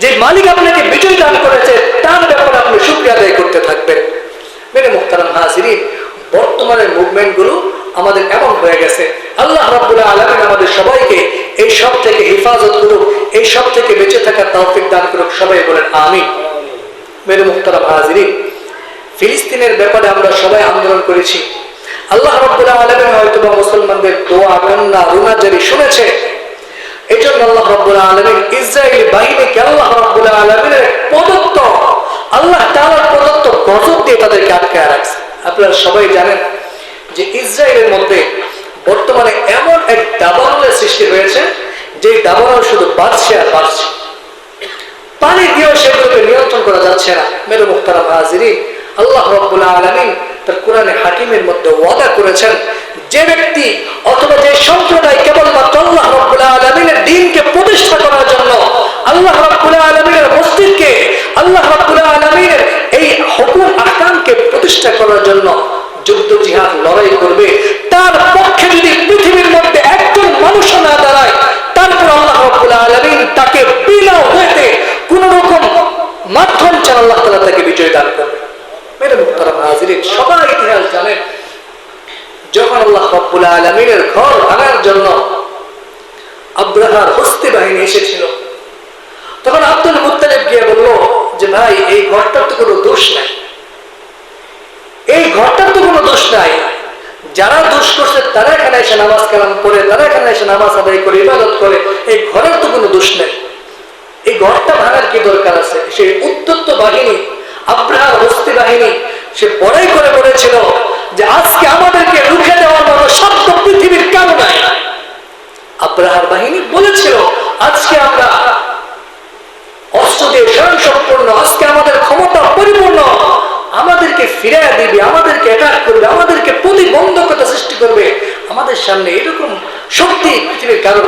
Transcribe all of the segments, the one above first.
যে মালিক আপনাকে বিজয় দান করেছে, তার ব্যাপারে আপনি শুক্রিয়া আদায় করতে থাকবেন। মেরে মুখতারাম হাজিরিন, বর্তমানের মুভমেন্টগুলো আমাদের এমন হয়ে গেছে। আল্লাহ রাব্বুল আলামিন আমাদের সবাইকে এই সব থেকে হেফাজত করুক, এই সব থেকে বেঁচে থাকার তৌফিক দান করুক। সবাই বলেন আমি মেরে মুখতারাম হাজিরিন, ফিলিস্তিনের ব্যাপারে আমরা সবাই আন্দোলন করেছি। আল্লাহ রাব্বুল আলামিন হয়তো বা মুসলমানদের দোয়া, কান্না রুনাজারি শুনেছে আপনারা সবাই জানেন যে ইসরায়েলের মধ্যে বর্তমানে এমন এক দাবানলের সৃষ্টি হয়েছে যে দাবানল শুধু বাড়ছে আর বাড়ছে পানি দিয়েও সেগুলোকে নিয়ন্ত্রণ করা যাচ্ছে না। মেরু মুখতারাম হাজিরি আল্লাহ রব্বুল আলমিন তার কোরআনে হাকিমের মধ্যে ওয়াদা করেছেন, যে ব্যক্তি অথবা যে সম্প্রদায় কেবলমাত্র আল্লাহ রব্বুল আলমিনের দিনকে প্রতিষ্ঠা করার জন্য আল্লাহ রব্বুল আলমিনের মসজিদকে, আল্লাহ রব্বুল আলমিনের এই হুকুম আকামকে প্রতিষ্ঠা করার জন্য যুদ্ধ, জিহাদ, লড়াই করবে, তার পক্ষে যদি পৃথিবীর মধ্যে একজন মানুষ না দাঁড়ায়, তারপর আল্লাহ রব্বুল আলমিন তাকে বিনা হইতে কোন রকম মাধ্যম ছাড়া আল্লাহ তালা তাকে বিজয় দান করবে। এই ঘরটার তো কোনো দোষ নাই। যারা দোষ করছে, তারা এখানে এসে নামাজ কালাম করে, তারা এখানে এসে নামাজ আদায় করে, ইবাদত করে, এই ঘরের তো কোনো দোষ নেই। এই ঘরটা ভাঙার কি দরকার আছে? সেই উত্তপ্ত বাহিনী আব্রাহার হস্তি বাহিনী, সে বড়াই করে বলেছিল যে আজকে আমাদেরকে রুখে দেওয়ার মতো শব্দ পৃথিবীর কেন নাই। আব্রাহার বাহিনী বলেছিল, আজকে আমরা অস্ত্র দিয়ে স্বয়ং সম্পূর্ণ আজকে আমাদের ক্ষমতা পরিপূর্ণ, আমাদেরকে ফিরে দিবে, আমাদেরকে অ্যাটাক করবে, আমাদেরকে প্রতিবন্ধকতা সৃষ্টি করবে। আমাদের সামনে এরকম শক্তি পৃথিবীর কারণ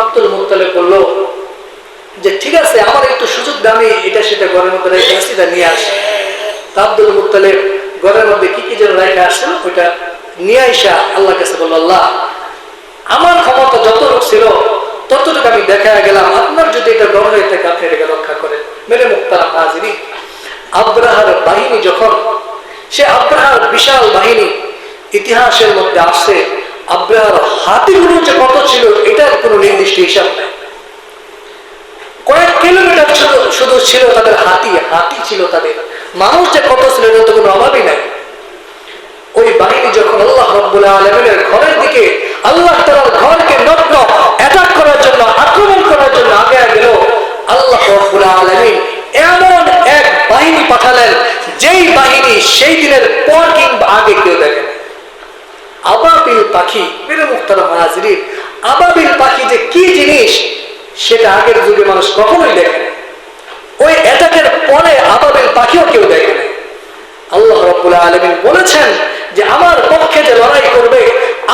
আব্দুল মুতালেব বলল যে ঠিক আছে, আমার একটু সুযোগ দামি এটা সেটা ঘরের মধ্যে রেখে আসছি এটা নিয়ে আসি। তা আব্দুল মুতালেব ঘরের মধ্যে কি কি যেন রেখে আসছিল ওইটা নিয়ে আইসা আল্লাহ কাছে বলল, আল্লাহ, আমার ক্ষমতা যতটুকু ছিল, ততটুকু আমি দেখা গেলাম। আপনার যদি এটা ডর হয়ে থাকে, আপনি এটাকে রক্ষা করেন। মেরে মুক্তারাম হাজিরি আব্রাহার বাহিনী যখন, সে আব্রাহার বিশাল বাহিনী ইতিহাসের মধ্যে আসছে, আব্রাহার হাতিগুলো যে কত ছিল, এটার কোনো নির্দিষ্ট হিসাব নেই। কিলোমিটার শুধু শুধু ছিল তাদের হাতি হাতি ছিল তাদের। মানুষ যে কত ছিল তো কোনো অভাবই নাই। ওই বাহিনী যখন আল্লাহ রব্বুল আলমিনের ঘরের দিকে আল্লাহ তালার ঘরকে নগ্ন অ্যাটাক করার জন্য, আক্রমণ করার জন্য আগে গেল, আল্লাহ রব্বুল আলমিন এমন এক বাহিনী পাঠালেন, যেই বাহিনী সেই দিনের পর কিংবা আগে কেউ দেখেন আবাবিল পাখি মেরে মুক্তারাম হাজির আবাবিল পাখি যে কি জিনিস সেটা আগের যুগে মানুষ কখনোই দেখে ওই অ্যাটাকের পরে আবাবিল পাখিও কেউ দেখে। আল্লাহ রব্বুল আলমিন বলেছেন যে, আমার পক্ষে যে লড়াই করবে,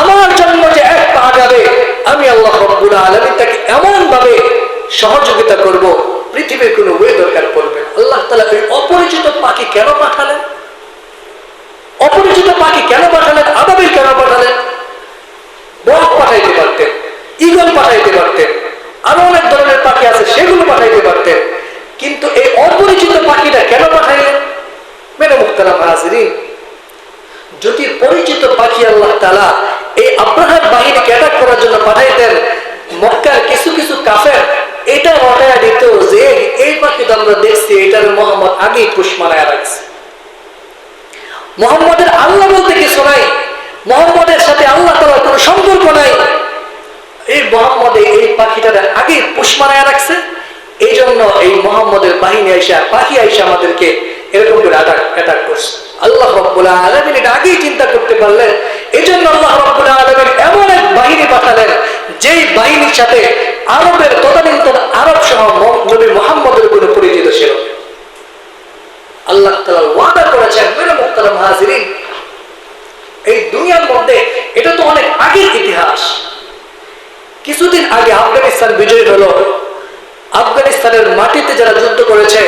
আমার জন্য যে এক পা যাবে আমি আল্লাহ রব্বুল আলমিন তাকে এমন ভাবে সহযোগিতা করব, পৃথিবীর কোনো ওয়ে দরকার পড়বে আল্লাহ তালা ওই অপরিচিত পাখি কেন পাঠালেন? অপরিচিত পাখি কেন পাঠালেন? আবাবিল কেন পাঠালেন? বক পাঠাইতে পারতেন ইগল পাঠাইতে পারতেন। আরও অনেক ধরনের পাখি আছে, সেগুলো পাঠাইতে পারতেন। কিন্তু এই অপরিচিত পাখিটা কেন পাঠাইলেন? মেরে মুক্তারাম হাজিরিন, যদি পরিচিত পাখি আল্লাহ তালা এই আব্রাহার বাহিনীকে অ্যাটাক করার জন্য পাঠাইতেন, মক্কার কিছু কিছু কাফের এটা রটায়া দিত যে, এই পাখি তো আমরা দেখছি, এটার মোহাম্মদ আগেই পুষ মানায় রাখছে। মোহাম্মদের আল্লাহ বলতে কিছু নাই, মোহাম্মদের সাথে আল্লাহ তালার কোনো সম্পর্ক নাই। এই মোহাম্মদে এই পাখিটার আগে পুষ মানায় রাখছে। এই জন্য এই মোহাম্মদের বাহিনী আইসা, পাখি আইসা আমাদেরকে এরকম করে অ্যাটাক করছে। আল্লাহ রব্বুল আলমিন এটা আগেই চিন্তা করতে পারলেন। এই জন্য আল্লাহ রব্বুল আলমিন এমন এক বাহিনী পাঠালেন, যেই বাহিনীর সাথে আরবের তদানীন্তন আরব সহ নবী মোহাম্মদের কোনো পরিচিত ছিল। আল্লাহ তালা ওয়াদা করেছেন মেরে মুক্তারাম হাজিরিন, এই দুনিয়ার মধ্যে এটা তো অনেক আগের ইতিহাস কিছুদিন আগে আফগানিস্তান বিজয়ী হলো। আফগানিস্তানের মাটিতে যারা যুদ্ধ করেছে,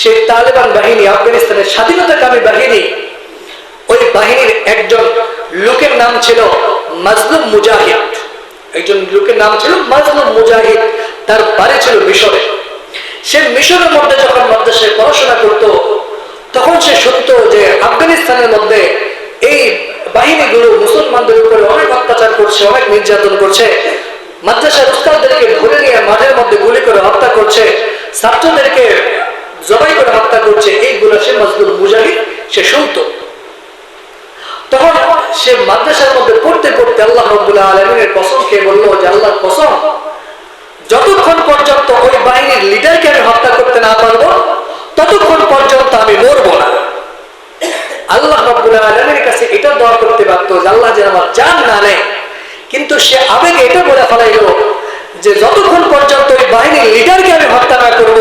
সেই তালেবান বাহিনী, আফগানিস্তানের স্বাধীনতাকামী বাহিনী, ওই বাহিনীর একজন লোকের নাম ছিল মাজলুম মুজাহিদ। একজন লোকের নাম ছিল মাজলুম মুজাহিদ, তার বাড়ি ছিল মিশরে। সে মিশরের মধ্যে যখন মাদ্রাসায় পড়াশোনা করত, তখন সে শুনত যে আফগানিস্তানের মধ্যে এই বাহিনীগুলো মুসলমানদের উপরে অনেক অত্যাচার করছে, অনেক নির্যাতন করছে। মাদ্রাসার উস্তাদদেরকে ধরে নিয়ে মাঠের মধ্যে গুলি করে হত্যা করছে। ছাত্রদেরকে জবাই করে হত্যা করছে। এইগুলো সে মজদুর মুজাহিদ, সে শুনতো তখন সে মাদ্রাসার মধ্যে পড়তে পড়তে আল্লাহ রব্বুল্লাহ আলমিনের কসম খেয়ে বলল যে, আল্লাহর কসম, যতক্ষণ পর্যন্ত ওই বাহিনীর লিডারকে আমি হত্যা করতে না পারব, ততক্ষণ পর্যন্ত আমি মরবো না। আলমের কাছে এটা দোয়া করতে পারতো যে আল্লাহ যেন আমার জান না নেয়। কিন্তু সে আবেগে এটা বলে ফেলাইল যে যতক্ষণ পর্যন্ত ওই বাহিনীর লিডারকে আমি হত্যা না করব,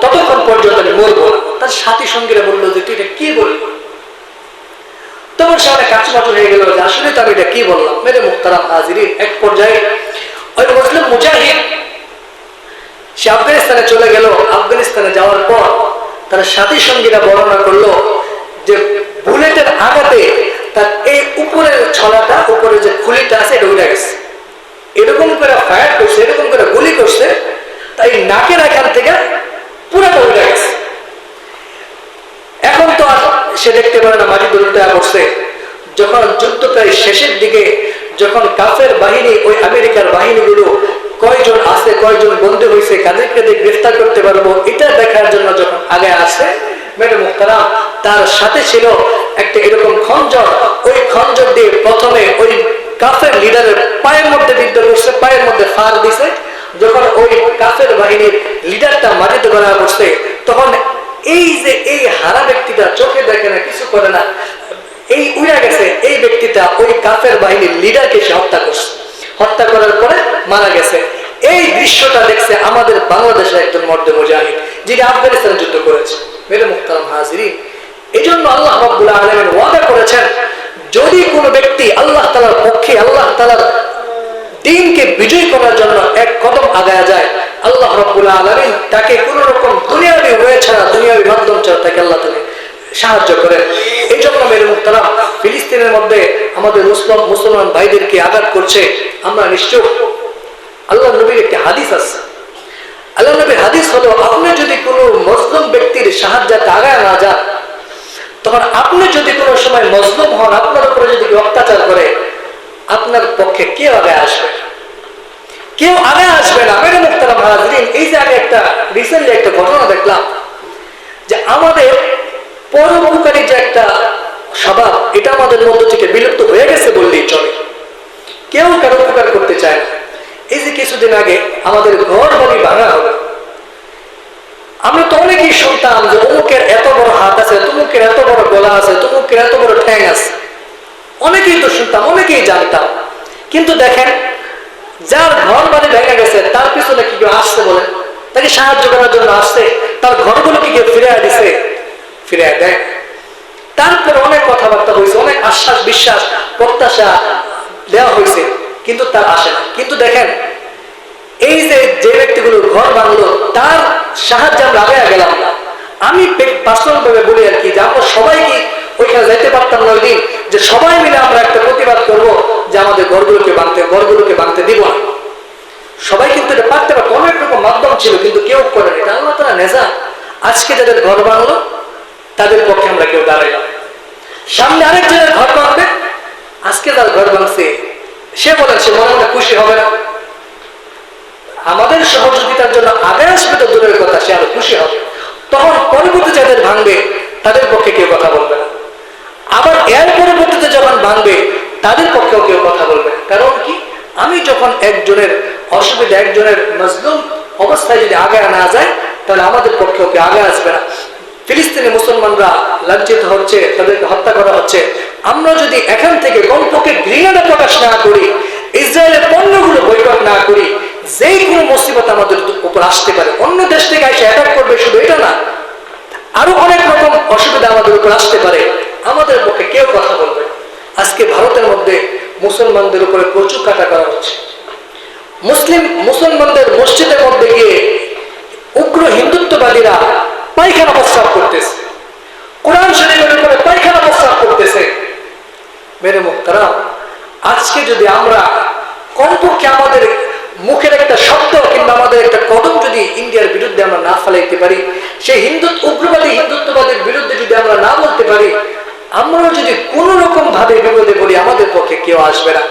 ততক্ষণ পর্যন্ত আমি মরবো তার সাথী সঙ্গীরা যে তুই এটা কি অনেক কাছমাচু হয়ে গেল যে, আসলে তো আমি এটা কি বললাম? মেরে মুখতারাম হাজিরি এক পর্যায়ে ওই মুসলিম মুজাহিদ সে আফগানিস্তানে চলে গেল। আফগানিস্তানে যাওয়ার পর তার সাথী সঙ্গীরা বর্ণনা করল যে বুলেটের আঘাতে তার এই উপরের ছলাটা উপরে যে খুলিটা আছে, এটা উঠে গেছে। এরকম করে ফায়ার করছে, এরকম করে গুলি করছে, তাই নাকের এখান থেকে পুরোটা উঠে গেছে। এখন তো আর সে দেখতে পারে না, মাটি দলটা করছে। যখন যুদ্ধ প্রায় শেষের দিকে, যখন কাফের বাহিনী, ওই আমেরিকার বাহিনীগুলো কয়জন আছে, কয়জন বন্দী হয়েছে কাদের কাদের গ্রেফতার করতে পারব, এটা দেখার জন্য যখন আগে আসে ম্যাডাম মুখতারাম তার সাথে ছিল একটা এরকম খঞ্জর। ওই খঞ্জর দিয়ে প্রথমে ওই কাফের লিডারের পায়ের মধ্যে বিদ্ধ করছে, পায়ের মধ্যে ফার দিছে। যখন ওই কাফের বাহিনীর লিডারটা মাটিতে গড়া করছে, তখন এই যে এই হারা ব্যক্তিটা চোখে দেখে না, কিছু করে না, এই উড়া গেছে। এই ব্যক্তিটা ওই কাফের বাহিনীর লিডারকে সে হত্যা করছে। হত্যা করার পরে মারা গেছে। এই দৃশ্যটা দেখছে আমাদের বাংলাদেশের একজন মর্দে মুজাহিদ, যিনি আফগানিস্তানে যুদ্ধ করেছে। মেরে মুখতারাম হাজিরি। এই জন্য আল্লাহ রব্বুল আলমের ওয়াদা করেছেন, যদি কোনো ব্যক্তি আল্লাহ তালার পক্ষে আল্লাহ তালার দিনকে বিজয় করার জন্য এক কদম আগায় যায়, আল্লাহ রব্বুল আলমিন তাকে কোন রকম দুনিয়াবি ওয়ে ছাড়া, দুনিয়াবি মাধ্যম ছাড়া তাকে আল্লাহ তাকে সাহায্য করেন। এই জন্য মেরে মুক্তারাম, ফিলিস্তিনের মধ্যে আমাদের মুসলিম মুসলমান ভাইদেরকে আঘাত করছে। আমরা নিশ্চয় আল্লাহ নবীর একটি হাদিস আছে। আল্লাহ হাদিস হলো, আপনি যদি কোনো মুসলিম ব্যক্তির সাহায্যে আগায় না যান, তখন আপনি যদি কোনো সময় মজলুম হন, আপনার উপরে যদি অত্যাচার করে, আপনার পক্ষে কেউ আগে আসবে কেউ আগে আসবে না। মেরে মুক্তারা মহাজরিন এই যে আমি একটা রিসেন্টলি একটা ঘটনা দেখলাম, যে আমাদের পরোপকারী যে একটা স্বভাব, এটা আমাদের মধ্য থেকে বিলুপ্ত হয়ে গেছে বললেই চলে। কেউ কারও উপকার করতে চায় না। এই যে কিছুদিন আগে আমাদের ঘর বাড়ি ভাঙা তো অনেকেই শুনতাম যে অমুকের এত বড় হাত আছে, তুমুকের এত বড় গলা আছে, তুমুকের এত বড় ঠ্যাং আছে। অনেকেই তো শুনতাম, অনেকেই জানতাম। কিন্তু দেখেন, যার ঘর বাড়ি ভেঙে গেছে, তার পিছনে কি কেউ আসছে বলে? তাকে সাহায্য করার জন্য আসছে। তার ঘরগুলো কি কেউ ফিরে দিছে। ফিরে দেয়। তারপরে অনেক কথাবার্তা হয়েছে, অনেক আশ্বাস বিশ্বাস প্রত্যাশা দেওয়া হয়েছে। কিন্তু তার আসে না। কিন্তু দেখেন, এই যে যে ব্যক্তিগুলো ঘর বাংলো তার সাহায্যে আমরা আগে গেলাম। আমি পার্সোনাল ভাবে বলি আর কি যে, আমরা সবাই কি ওইখানে যাইতে পারতাম না দিন, যে সবাই মিলে আমরা একটা প্রতিবাদ করব যে আমাদের ঘরগুলোকে বাঁধতে ঘরগুলোকে বাঁধতে দিব না। সবাই কিন্তু এটা পারতে পারতো অনেক রকম মাধ্যম ছিল, কিন্তু কেউ করেন এটা আল্লাহ তারা নেজা। আজকে যাদের ঘর বাংলো তাদের পক্ষে আমরা কেউ দাঁড়াইলাম সামনে আরেকজনের ঘর বাঁধবে। আজকে তার ঘর ভাঙছে সে বলেন সে মনে মনে খুশি হবে না। আমাদের সহযোগিতার জন্য আগে আসবে তো দূরের কথা, সে আরও খুশি হবে। তখন পরবর্তী যাদের ভাঙবে, তাদের পক্ষে কেউ কথা বলবে না। আবার এর পরবর্তীতে যখন ভাঙবে, তাদের পক্ষেও কেউ কথা বলবে কারণ কি? আমি যখন একজনের অসুবিধা, একজনের মজলুম অবস্থায় যদি আগে না যায়, তাহলে আমাদের পক্ষেও কেউ আগে আসবে না। ফিলিস্তিনি মুসলমানরা লাঞ্ছিত হচ্ছে, তাদেরকে হত্যা করা হচ্ছে। আমরা যদি এখান থেকে কমপক্ষে ঘৃণাটা প্রকাশ না করি, ইসরায়েলের পণ্যগুলো বৈঠক না করি যেই কোনো মুসিবত আমাদের উপর আসতে পারে, অন্য দেশ থেকে এসে অ্যাটাক করবে, শুধু এটা না, আরও অনেক রকম অসুবিধা আমাদের উপর আসতে পারে, আমাদের পক্ষে কেউ কথা বলবে আজকে ভারতের মধ্যে মুসলমানদের উপরে প্রচুর কাটা করা হচ্ছে। মুসলিম, মুসলমানদের মসজিদের মধ্যে গিয়ে উগ্র হিন্দুত্ববাদীরা পায়খানা প্রস্তাব করতেছে কোরআন শরীফের উপরে পায়খানা প্রস্তাব করতেছে মেরে মুক্তারা আজকে যদি আমরা কমপক্ষে আমাদের মুখের একটা শব্দ কিংবা আমাদের একটা কদম যদি ইন্ডিয়ার বিরুদ্ধে আমরা না ফেলাইতে পারি, সেই হিন্দুত্ব উগ্রবাদী হিন্দুত্ববাদের বিরুদ্ধে যদি আমরা না বলতে পারি, আমরাও যদি কোন রকম ভাবে বিপদে পড়ি, আমাদের পক্ষে কেউ আসবে না।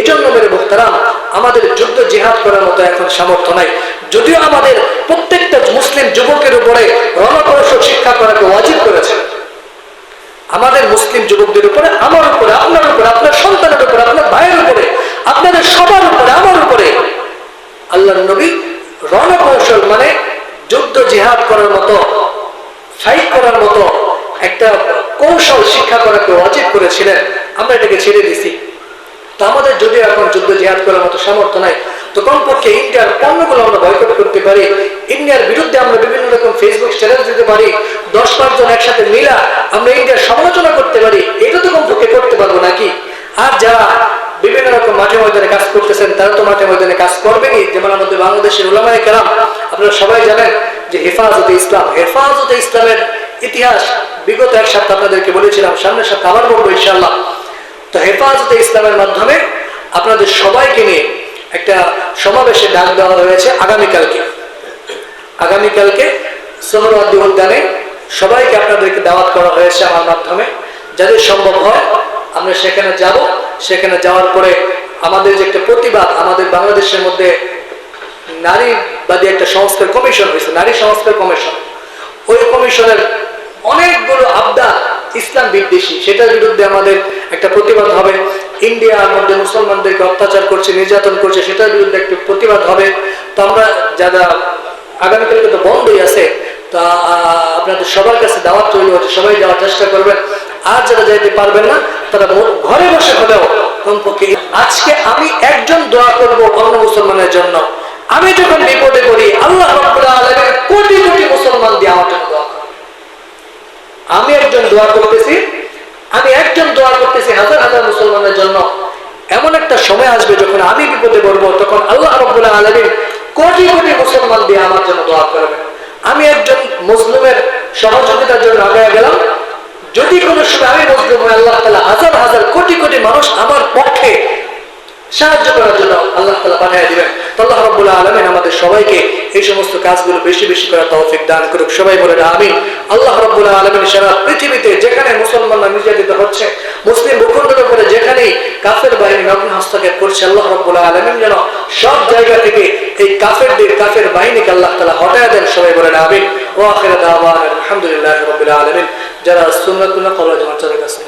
এজন্য মেরে মুখতারাম আমাদের যুদ্ধ জিহাদ করার মতো এখন সামর্থ্য নাই। যদিও আমাদের প্রত্যেকটা মুসলিম যুবকের উপরে রণকৌশল শিক্ষা করাকে ওয়াজিব করেছে আমাদের মুসলিম যুবকদের উপরে, আমার উপরে, আপনার উপরে, আপনার সন্তানের উপরে, আপনার ভাইয়ের উপরে, আপনাদের সবার উপরে, আমার উপরে। আল্লাহ নবী রণকৌশল মানে যুদ্ধ জিহাদ করার মতো ফাইট করার মতো একটা কৌশল শিক্ষা করাকে অজিব করেছিলেন। আমরা এটাকে ছেড়ে দিছি। তো আমাদের যদি এখন যুদ্ধ জিহাদ করার মতো সামর্থ্য নাই তো কমপক্ষে ইন্ডিয়ার পণ্যগুলো আমরা বয়কট করতে পারি। ইন্ডিয়ার বিরুদ্ধে আমরা বিভিন্ন রকম ফেসবুক স্ট্যাটাস দিতে পারি। দশ পাঁচজন একসাথে মিলা আমরা ইন্ডিয়ার সমালোচনা করতে পারি। এটা তো কমপক্ষে করতে পারব নাকি? আর যারা বিভিন্ন রকম মাঠে ময়দানে কাজ করতেছেন, তারা তো মাঠে ময়দানে কাজ করবেনই। যেমন আমাদের বাংলাদেশের উলামায় কেরাম, আপনারা সবাই জানেন যে হেফাজতে ইসলাম। হেফাজতে ইসলামের ইতিহাস বিগত এক সপ্তাহ আপনাদেরকে বলেছিলাম, সামনের সপ্তাহ আবার বলব ইনশাল্লাহ তো হেফাজতে ইসলামের মাধ্যমে আপনাদের সবাইকে নিয়ে একটা সমাবেশে ডাক দেওয়া হয়েছে আগামীকালকে। আগামীকালকে সোহরাদি উদ্যানে সবাইকে আপনাদেরকে দাওয়াত করা হয়েছে আমার মাধ্যমে। যাদের সম্ভব হয়, আমরা সেখানে যাব। সেখানে যাওয়ার পরে আমাদের যে একটা প্রতিবাদ, আমাদের বাংলাদেশের মধ্যে নারীবাদী একটা সংস্কার কমিশন হয়েছে, নারী সংস্কার কমিশন। ওই কমিশনের অনেকগুলো আবদার ইসলাম বিদ্বেষী, সেটার বিরুদ্ধে আমাদের একটা প্রতিবাদ হবে। ইন্ডিয়ার মধ্যে মুসলমানদেরকে অত্যাচার করছে, নির্যাতন করছে, সেটার বিরুদ্ধে একটি প্রতিবাদ হবে। তো আমরা যারা আগামীকালকে তো বন্ধই আছে, তা আপনাদের সবার কাছে দাওয়াত তৈরি হচ্ছে, সবাই যাওয়ার চেষ্টা করবেন। আর যারা যাইতে পারবেন না, তারা ঘরে বসে হলেও কমপক্ষে আজকে আমি একজন দোয়া করব অন্য মুসলমানের জন্য। আমি যখন বিপদে পড়ি, আল্লাহ কোটি কোটি মুসলমান দিয়ে আমার জন্য দোয়া করে আমি একজন দোয়া করতেছি আমি একজন দোয়া করতেছি হাজার হাজার মুসলমানের জন্য। এমন একটা সময় আসবে যখন আমি বিপদে পড়ব, তখন আল্লাহ রব্বুল আলমিন কোটি কোটি মুসলমান দিয়ে আমার জন্য দোয়া করবে আমি একজন মুসলিমের সহযোগিতার জন্য আগে গেলাম। যদি কোনো সময় আমি মুসলিম আল্লাহ তালা হাজার হাজার কোটি কোটি মানুষ আমার পক্ষে সাহায্য করার জন্য আল্লাহ তালা পাঠিয়ে দিবেন। আল্লাহ রব্বুল্লাহ আলমিন আমাদের সবাইকে এই সমস্ত কাজগুলো বেশি বেশি করার তৌফিক দান করুক। সবাই বলে আমি আল্লাহ রব্বুল্লাহ আলমিন সারা পৃথিবীতে যেখানে মুসলমানরা নির্যাতিত হচ্ছে, মুসলিম ভূখণ্ডের উপরে যেখানেই কাফের বাহিনী নগ্ন হস্তক্ষেপ করছে, আল্লাহ রব্বুল্লাহ আলমিন যেন সব জায়গা থেকে এই কাফেরদের, কাফের বাহিনীকে আল্লাহ তালা হটায় দেন। সবাই বলে আমি ও আখের দাওয়ান আলহামদুলিল্লাহ রবিল আলমিন। যারা সুন্নাতুল্লাহ কবর জমা চলে গেছেন